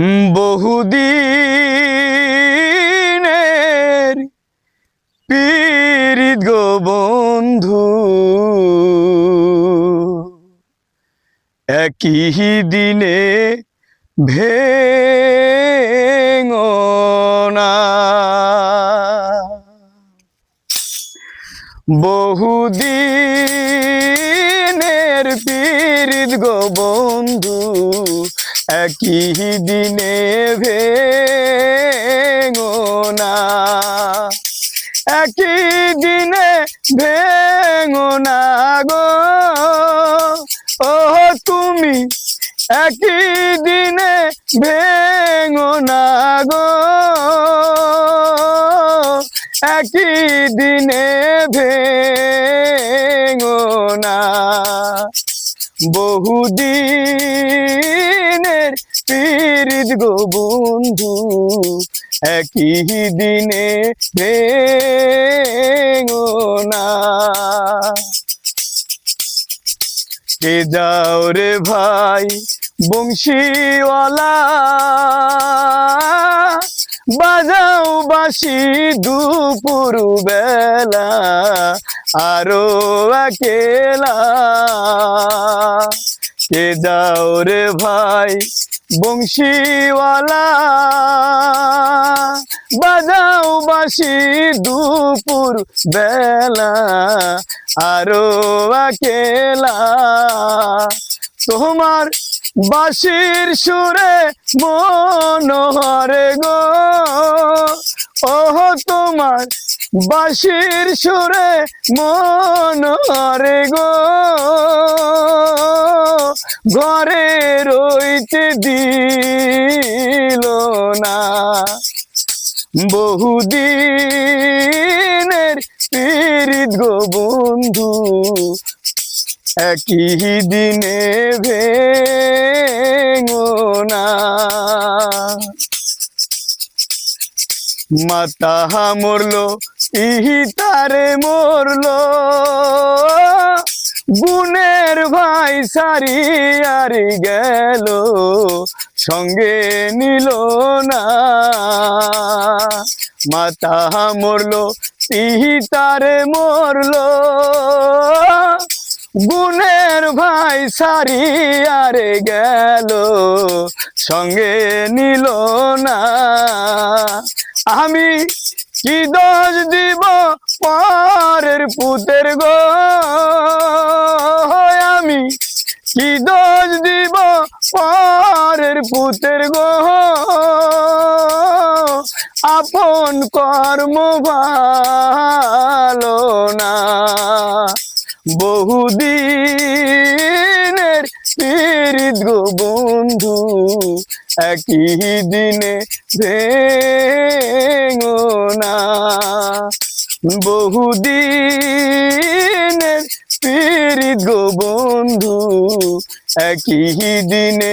বহুদিনের পীড়িত গো বন্ধু। একই দিনে ভেঙনা বহুদিনের পীড়িত গো বন্ধু। একই দিনে ভেঙনা একই দিনে ভেঙনা গো। ও তুমি একই দিনে ভেঙনা গো। একই দিনে ভেঙনা বহুদিনের পীড়িত গো বন্ধু, একই দিনে ভেঙনা কে যাও রে ভাই বংশীওয়ালা, বাজাও বাসি দুপুর বেলা, আরও একেলা। কে যাও রে ভাই বংশীওয়ালা। বাজাও বাসি দুপুর বেলা আরও একেলা তোমার বাসির সুরে মনোহরে গো। ওহ তোমার বাসির সুরে মনোহরে গো। ঘরে রইতে দিল না। বহুদিনের পীড়িত গো বন্ধু, একই দিনে ভেঙনা মাতা মরলো ইহি তারে মরলো। গুনের ভাই সারি আরি গেল, সঙ্গে নিল না। মাতা মরলো ইহি তারে মরলো। গুনের ভাই সারি আরে গেল, সঙ্গে নিল না। আমি কি দোষ দিব পরের পুতের গো। আমি কি দোষ দিব পরের পুতের গো। আপন কর্ম ভালো না। বহুদিনের গো বন্ধু, একই দিনে ভেঙনা বহুদিনের পীড়িত গো বন্ধু একই দিনে